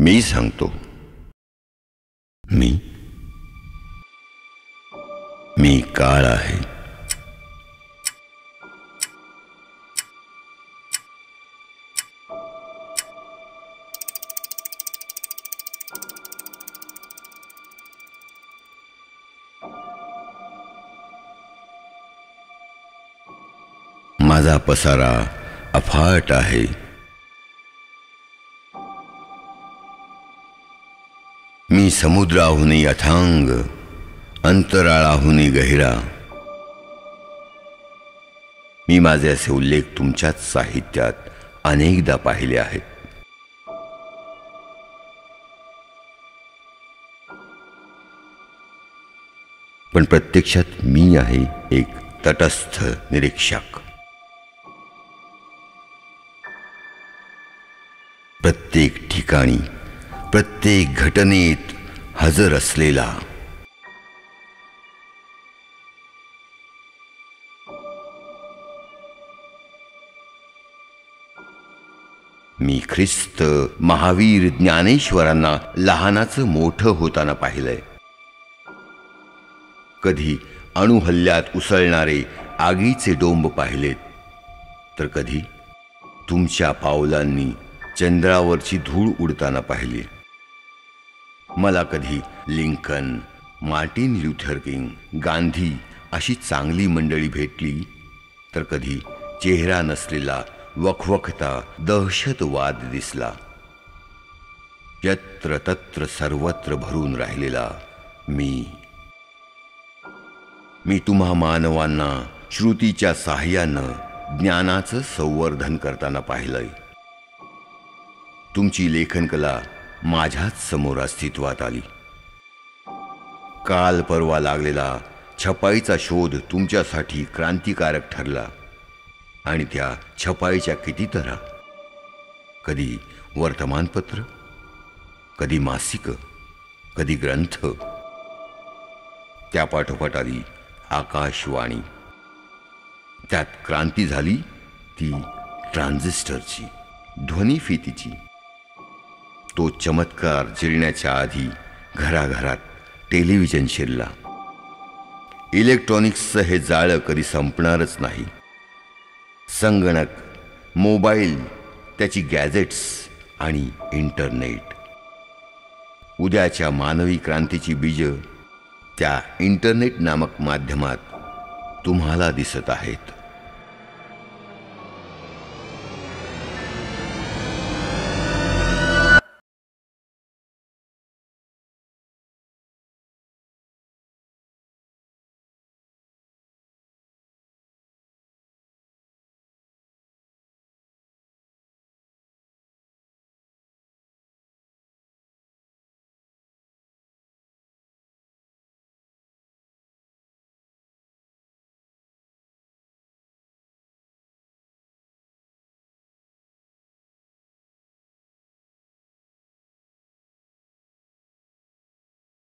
मी सांगतो. मी? मी काळ आहे. माझा पसारा अफाट आहे. समुद्राहुनी अथांग अंतराळाहुनी गहिरा। मी माझे असे उल्लेख तुमच्याच साहित्यात अनेकदा पाहिले आहेत। पण प्रत्यक्षात मी आहे एक तटस्थ निरीक्षक। प्रत्येक ठिकाणी प्रत्येक घटनेत हजर असलेला. मी ख्रिस्त महावीर ज्ञानेश्वरांना लहानाचं मोठं होताना पाहिलंय. कधी अणुहल्ल्यात उसळणारे आगीचे डोंब पाहिलेत तर कधी तुमच्या पावलांनी चंद्रावरची धूळ उडताना पाहिली मला कधी Lincoln Martin Luther King Gandhi अशी चांगली मंडळी भेटली तर कधी चेहरा नसलेला वखवखता दहशतवाद दिसला. यत्र तत्र सर्वत्र भरून राहिलेला मी. मी तुम्हा मानवांना श्रुतीच्या साह्यानं ज्ञानाचं संवर्धन करताना पाहिलंय. तुमची लेखनकला माझ्याच समोर अस्तित्वात आली. काल परवा लागलेला छपाईचा शोध तुमच्यासाठी क्रांतिकारक ठरला आणि त्या छपाईच्या किती तरा कधी वर्तमानपत्र कधी मासिक कधी ग्रंथ. त्या पाठोपाठ आली आकाशवाणी. त्यात क्रांती झाली ती ट्रान्झिस्टरची ध्वनिफितीची. तो चमत्कार जिरण्याच्या आधी घराघरात टेलिव्हिजन शिरला. इलेक्ट्रॉनिक्सचं हे जाळं कधी संपणारच नाही. संगणक मोबाईल त्याची गॅजेट्स आणि इंटरनेट. उद्याच्या मानवी क्रांतीची बीज त्या इंटरनेट नामक माध्यमात तुम्हाला दिसत आहेत.